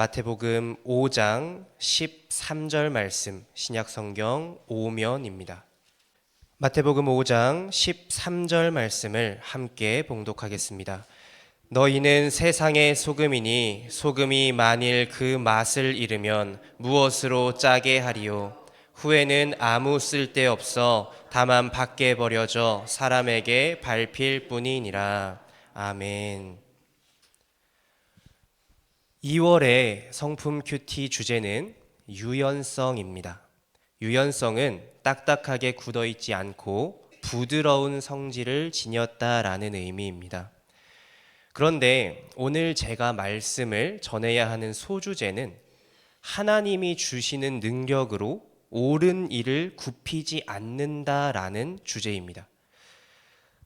마태복음 5장 13절 말씀 신약 성경 5면입니다. 마태복음 5장 13절 말씀을 함께 봉독하겠습니다. 너희는 세상의 소금이니 소금이 만일 그 맛을 잃으면 무엇으로 짜게 하리요 후에는 아무 쓸데 없어 다만 밖에 버려져 사람에게 밟힐 뿐이니라 아멘. 2월의 성품 큐티 주제는 유연성입니다. 유연성은 딱딱하게 굳어 있지 않고 부드러운 성질을 지녔다라는 의미입니다. 그런데 오늘 제가 말씀을 전해야 하는 소주제는 하나님이 주시는 능력으로 옳은 일을 굽히지 않는다라는 주제입니다.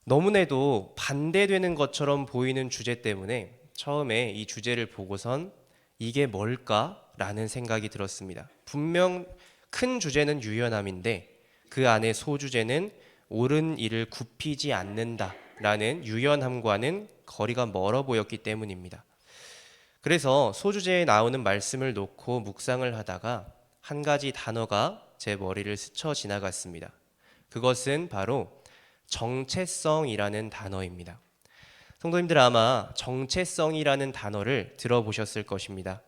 너무나도 반대되는 것처럼 보이는 주제 때문에 처음에 이 주제를 보고선 이게 뭘까라는 생각이 들었습니다. 분명 큰 주제는 유연함인데 그 안에 소주제는 옳은 일을 굽히지 않는다라는 유연함과는 거리가 멀어 보였기 때문입니다. 그래서 소주제에 나오는 말씀을 놓고 묵상을 하다가 한 가지 단어가 제 머리를 스쳐 지나갔습니다. 그것은 바로 정체성이라는 단어입니다. 성도님들 아마 정체성이라는 단어를 들어보셨을 것입니다.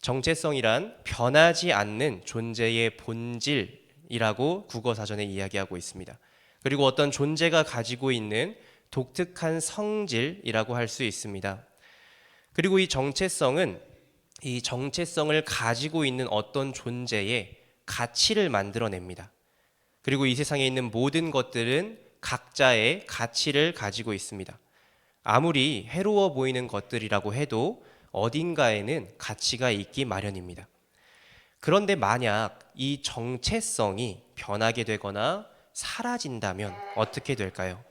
정체성이란 변하지 않는 존재의 본질이라고 국어 사전에 이야기하고 있습니다. 그리고 어떤 존재가 가지고 있는 독특한 성질이라고 할 수 있습니다. 그리고 이 정체성은 이 정체성을 가지고 있는 어떤 존재의 가치를 만들어냅니다. 그리고 이 세상에 있는 모든 것들은 각자의 가치를 가지고 있습니다. 아무리 해로워 보이는 것들이라고 해도 어딘가에는 가치가 있기 마련입니다. 그런데 만약 이 정체성이 변하게 되거나 사라진다면 어떻게 될까요?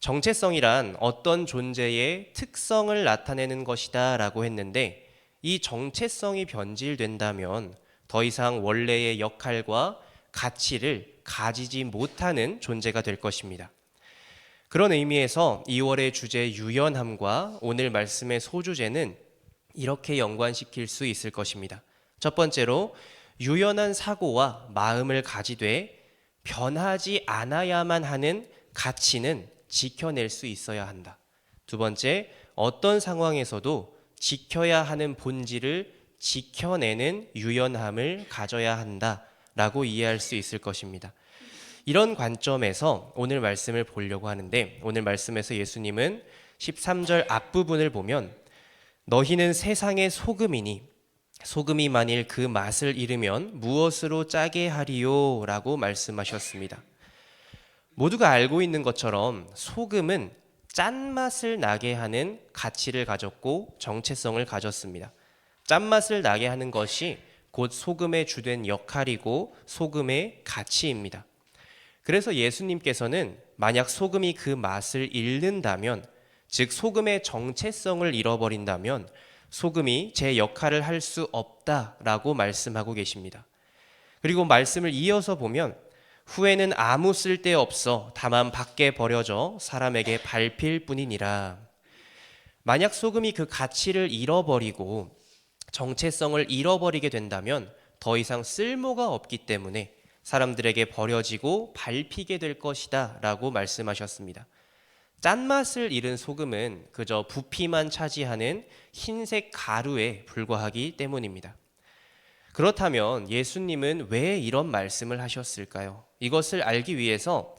정체성이란 어떤 존재의 특성을 나타내는 것이다 라고 했는데 이 정체성이 변질된다면 더 이상 원래의 역할과 가치를 가지지 못하는 존재가 될 것입니다. 그런 의미에서 2월의 주제 유연함과 오늘 말씀의 소주제는 이렇게 연관시킬 수 있을 것입니다. 첫 번째로 유연한 사고와 마음을 가지되 변하지 않아야만 하는 가치는 지켜낼 수 있어야 한다. 두 번째, 어떤 상황에서도 지켜야 하는 본질을 지켜내는 유연함을 가져야 한다 라고 이해할 수 있을 것입니다. 이런 관점에서 오늘 말씀을 보려고 하는데 오늘 말씀에서 예수님은 13절 앞부분을 보면 너희는 세상의 소금이니 소금이 만일 그 맛을 잃으면 무엇으로 짜게 하리요 라고 말씀하셨습니다. 모두가 알고 있는 것처럼 소금은 짠맛을 나게 하는 가치를 가졌고 정체성을 가졌습니다. 짠맛을 나게 하는 것이 곧 소금의 주된 역할이고 소금의 가치입니다. 그래서 예수님께서는 만약 소금이 그 맛을 잃는다면, 즉 소금의 정체성을 잃어버린다면 소금이 제 역할을 할 수 없다라고 말씀하고 계십니다. 그리고 말씀을 이어서 보면 후에는 아무 쓸데 없어 다만 밖에 버려져 사람에게 밟힐 뿐이니라. 만약 소금이 그 가치를 잃어버리고 정체성을 잃어버리게 된다면 더 이상 쓸모가 없기 때문에 사람들에게 버려지고 밟히게 될 것이다 라고 말씀하셨습니다. 짠맛을 잃은 소금은 그저 부피만 차지하는 흰색 가루에 불과하기 때문입니다. 그렇다면 예수님은 왜 이런 말씀을 하셨을까요? 이것을 알기 위해서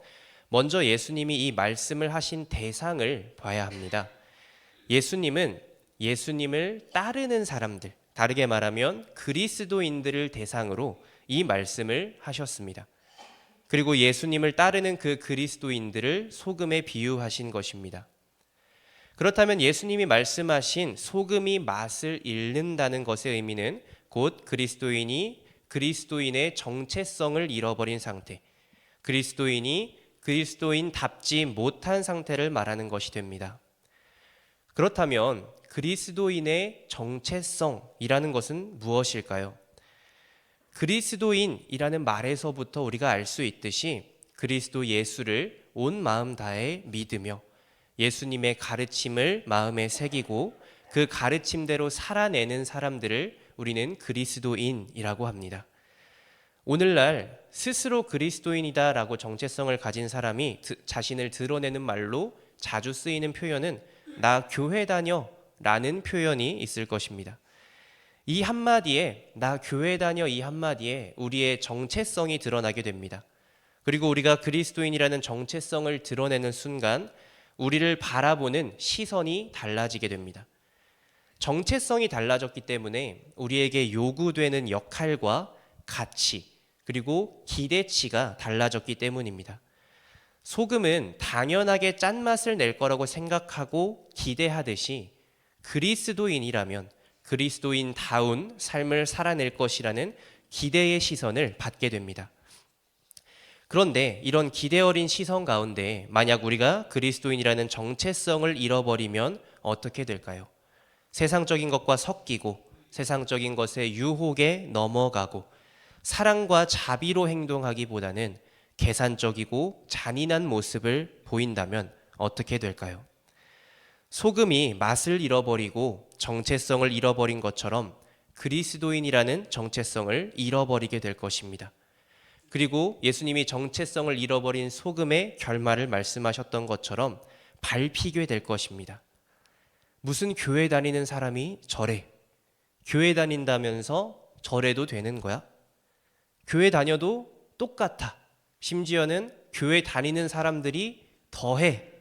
먼저 예수님이 이 말씀을 하신 대상을 봐야 합니다. 예수님은 예수님을 따르는 사람들, 다르게 말하면 그리스도인들을 대상으로 이 말씀을 하셨습니다. 그리고 예수님을 따르는 그 그리스도인들을 소금에 비유하신 것입니다. 그렇다면 예수님이 말씀하신 소금이 맛을 잃는다는 것의 의미는 곧 그리스도인이 그리스도인의 정체성을 잃어버린 상태, 그리스도인이 그리스도인답지 못한 상태를 말하는 것이 됩니다. 그렇다면 그리스도인의 정체성이라는 것은 무엇일까요? 그리스도인이라는 말에서부터 우리가 알 수 있듯이 그리스도 예수를 온 마음 다해 믿으며 예수님의 가르침을 마음에 새기고 그 가르침대로 살아내는 사람들을 우리는 그리스도인이라고 합니다. 오늘날 스스로 그리스도인이다라고 정체성을 가진 사람이 드- 자신을 드러내는 말로 자주 쓰이는 표현은 나 교회 다녀 라는 표현이 있을 것입니다. 이 한마디에 나 교회 다녀 이 한마디에 우리의 정체성이 드러나게 됩니다. 그리고 우리가 그리스도인이라는 정체성을 드러내는 순간 우리를 바라보는 시선이 달라지게 됩니다. 정체성이 달라졌기 때문에 우리에게 요구되는 역할과 가치 그리고 기대치가 달라졌기 때문입니다. 소금은 당연하게 짠맛을 낼 거라고 생각하고 기대하듯이 그리스도인이라면 그리스도인다운 삶을 살아낼 것이라는 기대의 시선을 받게 됩니다. 그런데 이런 기대 어린 시선 가운데 만약 우리가 그리스도인이라는 정체성을 잃어버리면 어떻게 될까요? 세상적인 것과 섞이고 세상적인 것의 유혹에 넘어가고 사랑과 자비로 행동하기보다는 계산적이고 잔인한 모습을 보인다면 어떻게 될까요? 소금이 맛을 잃어버리고 정체성을 잃어버린 것처럼 그리스도인이라는 정체성을 잃어버리게 될 것입니다. 그리고 예수님이 정체성을 잃어버린 소금의 결말을 말씀하셨던 것처럼 밟히게 될 것입니다. 무슨 교회 다니는 사람이 저래? 교회 다닌다면서 저래도 되는 거야? 교회 다녀도 똑같아. 심지어는 교회 다니는 사람들이 더해.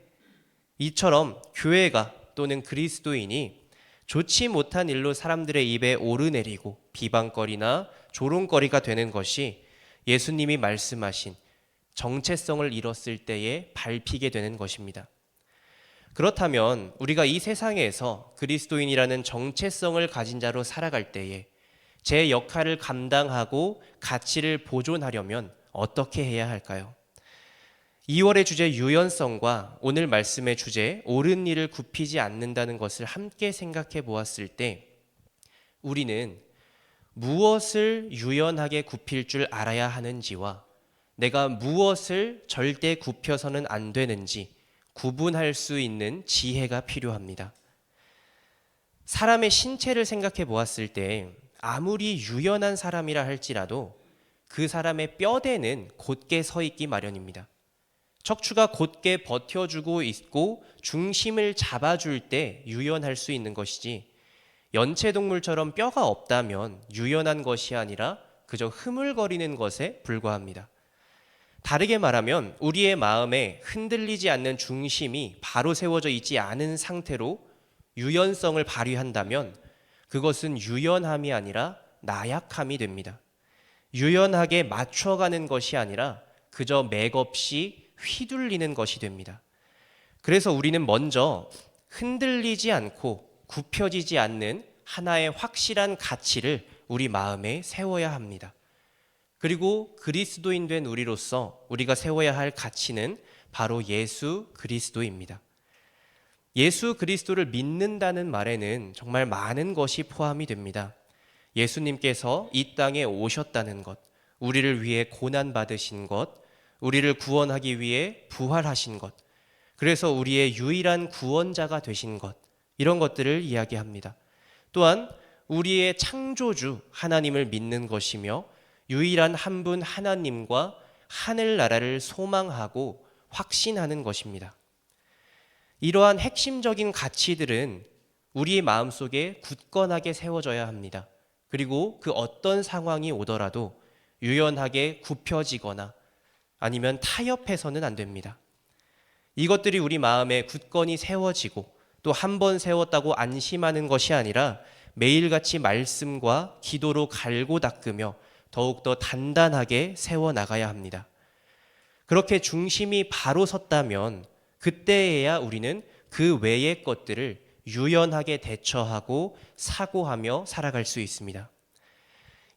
이처럼 교회가 또는 그리스도인이 좋지 못한 일로 사람들의 입에 오르내리고 비방거리나 조롱거리가 되는 것이 예수님이 말씀하신 정체성을 잃었을 때에 밟히게 되는 것입니다. 그렇다면 우리가 이 세상에서 그리스도인이라는 정체성을 가진 자로 살아갈 때에 제 역할을 감당하고 가치를 보존하려면 어떻게 해야 할까요? 2월의 주제 유연성과 오늘 말씀의 주제 옳은 일을 굽히지 않는다는 것을 함께 생각해 보았을 때 우리는 무엇을 유연하게 굽힐 줄 알아야 하는지와 내가 무엇을 절대 굽혀서는 안 되는지 구분할 수 있는 지혜가 필요합니다. 사람의 신체를 생각해 보았을 때 아무리 유연한 사람이라 할지라도 그 사람의 뼈대는 곧게 서 있기 마련입니다. 척추가 곧게 버텨주고 있고 중심을 잡아줄 때 유연할 수 있는 것이지 연체동물처럼 뼈가 없다면 유연한 것이 아니라 그저 흐물거리는 것에 불과합니다. 다르게 말하면 우리의 마음에 흔들리지 않는 중심이 바로 세워져 있지 않은 상태로 유연성을 발휘한다면 그것은 유연함이 아니라 나약함이 됩니다. 유연하게 맞춰가는 것이 아니라 그저 맥없이 휘둘리는 것이 됩니다. 그래서 우리는 먼저 흔들리지 않고 굽혀지지 않는 하나의 확실한 가치를 우리 마음에 세워야 합니다. 그리고 그리스도인 된 우리로서 우리가 세워야 할 가치는 바로 예수 그리스도입니다. 예수 그리스도를 믿는다는 말에는 정말 많은 것이 포함이 됩니다. 예수님께서 이 땅에 오셨다는 것, 우리를 위해 고난 받으신 것, 우리를 구원하기 위해 부활하신 것, 그래서 우리의 유일한 구원자가 되신 것, 이런 것들을 이야기합니다. 또한 우리의 창조주 하나님을 믿는 것이며 유일한 한 분 하나님과 하늘나라를 소망하고 확신하는 것입니다. 이러한 핵심적인 가치들은 우리의 마음속에 굳건하게 세워져야 합니다. 그리고 그 어떤 상황이 오더라도 유연하게 굽혀지거나 아니면 타협해서는 안 됩니다. 이것들이 우리 마음에 굳건히 세워지고 또 한 번 세웠다고 안심하는 것이 아니라 매일같이 말씀과 기도로 갈고 닦으며 더욱더 단단하게 세워 나가야 합니다. 그렇게 중심이 바로 섰다면 그때에야 우리는 그 외의 것들을 유연하게 대처하고 사고하며 살아갈 수 있습니다.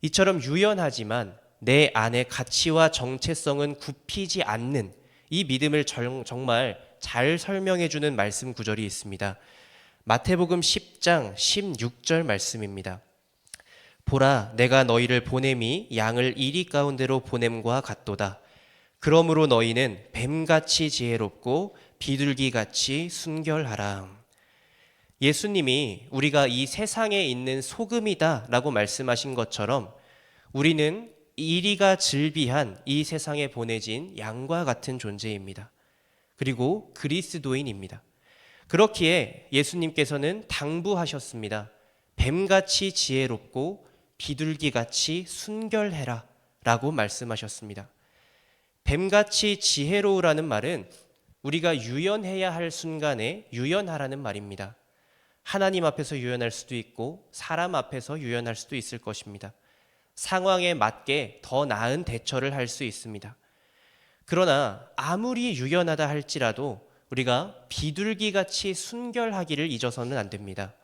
이처럼 유연하지만 내 안의 가치와 정체성은 굽히지 않는 이 믿음을 정말 잘 설명해 주는 말씀 구절이 있습니다. 마태복음 10장 16절 말씀입니다. 보라 내가 너희를 보냄이 양을 이리 가운데로 보냄과 같도다. 그러므로 너희는 뱀같이 지혜롭고 비둘기같이 순결하라. 예수님이 우리가 이 세상에 있는 소금이다 라고 말씀하신 것처럼 우리는 이리가 즐비한 이 세상에 보내진 양과 같은 존재입니다. 그리고 그리스도인입니다. 그렇기에 예수님께서는 당부하셨습니다. 뱀같이 지혜롭고 비둘기같이 순결해라 라고 말씀하셨습니다. 뱀같이 지혜로우라는 말은 우리가 유연해야 할 순간에 유연하라는 말입니다. 하나님 앞에서 유연할 수도 있고 사람 앞에서 유연할 수도 있을 것입니다. 상황에 맞게 더 나은 대처를 할 수 있습니다. 그러나 아무리 유연하다 할지라도 우리가 비둘기 같이 순결하기를 잊어서는 안 됩니다.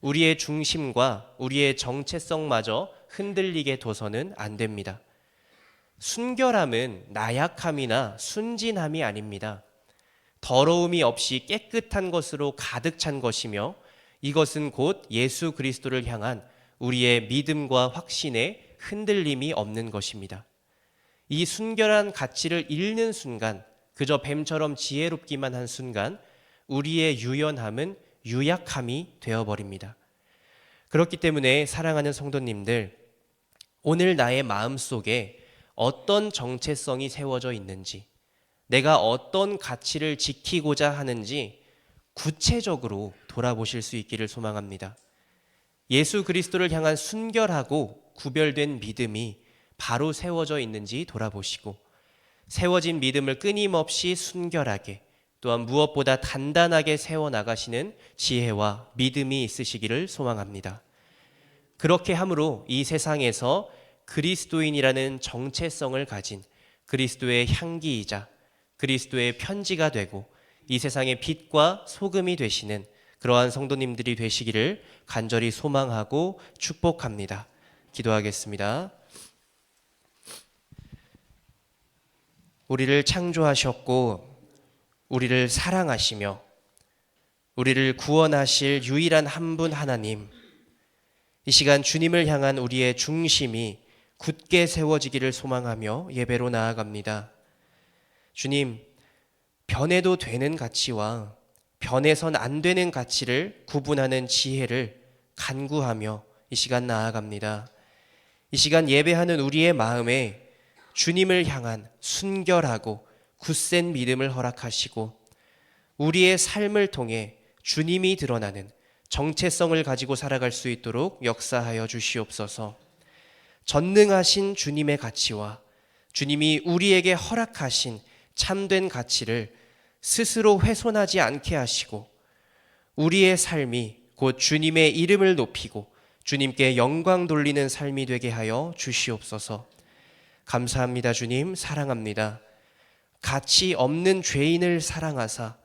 우리의 중심과 우리의 정체성마저 흔들리게 둬서는 안 됩니다. 순결함은 나약함이나 순진함이 아닙니다. 더러움이 없이 깨끗한 것으로 가득 찬 것이며 이것은 곧 예수 그리스도를 향한 우리의 믿음과 확신에 흔들림이 없는 것입니다. 이 순결한 가치를 잃는 순간, 그저 뱀처럼 지혜롭기만 한 순간, 우리의 유연함은 유약함이 되어버립니다. 그렇기 때문에 사랑하는 성도님들, 오늘 나의 마음 속에 어떤 정체성이 세워져 있는지, 내가 어떤 가치를 지키고자 하는지 구체적으로 돌아보실 수 있기를 소망합니다. 예수 그리스도를 향한 순결하고 구별된 믿음이 바로 세워져 있는지 돌아보시고 세워진 믿음을 끊임없이 순결하게 또한 무엇보다 단단하게 세워 나가시는 지혜와 믿음이 있으시기를 소망합니다. 그렇게 함으로 이 세상에서 그리스도인이라는 정체성을 가진 그리스도의 향기이자 그리스도의 편지가 되고 이 세상의 빛과 소금이 되시는 그러한 성도님들이 되시기를 간절히 소망하고 축복합니다. 기도하겠습니다. 우리를 창조하셨고 우리를 사랑하시며 우리를 구원하실 유일한 한 분 하나님 이 시간 주님을 향한 우리의 중심이 굳게 세워지기를 소망하며 예배로 나아갑니다. 주님, 변해도 되는 가치와 변해선 안 되는 가치를 구분하는 지혜를 간구하며 이 시간 나아갑니다. 이 시간 예배하는 우리의 마음에 주님을 향한 순결하고 굳센 믿음을 허락하시고 우리의 삶을 통해 주님이 드러나는 정체성을 가지고 살아갈 수 있도록 역사하여 주시옵소서. 전능하신 주님의 가치와 주님이 우리에게 허락하신 참된 가치를 스스로 훼손하지 않게 하시고 우리의 삶이 곧 주님의 이름을 높이고 주님께 영광 돌리는 삶이 되게 하여 주시옵소서. 감사합니다, 주님. 사랑합니다. 가치 없는 죄인을 사랑하사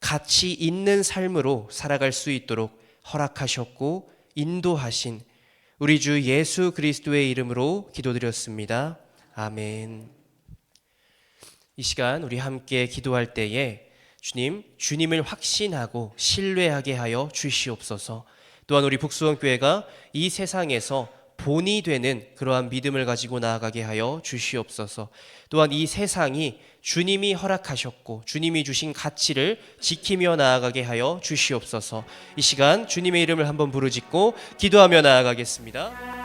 가치 있는 삶으로 살아갈 수 있도록 허락하셨고 인도하신 우리 주 예수 그리스도의 이름으로 기도드렸습니다. 아멘. 이 시간 우리 함께 기도할 때에 주님, 주님을 확신하고 신뢰하게 하여 주시옵소서. 또한 우리 북수원 교회가 이 세상에서 본이 되는 그러한 믿음을 가지고 나아가게 하여 주시옵소서. 또한 이 세상이 주님이 허락하셨고 주님이 주신 가치를 지키며 나아가게 하여 주시옵소서. 이 시간 주님의 이름을 한번 부르짖고 기도하며 나아가겠습니다.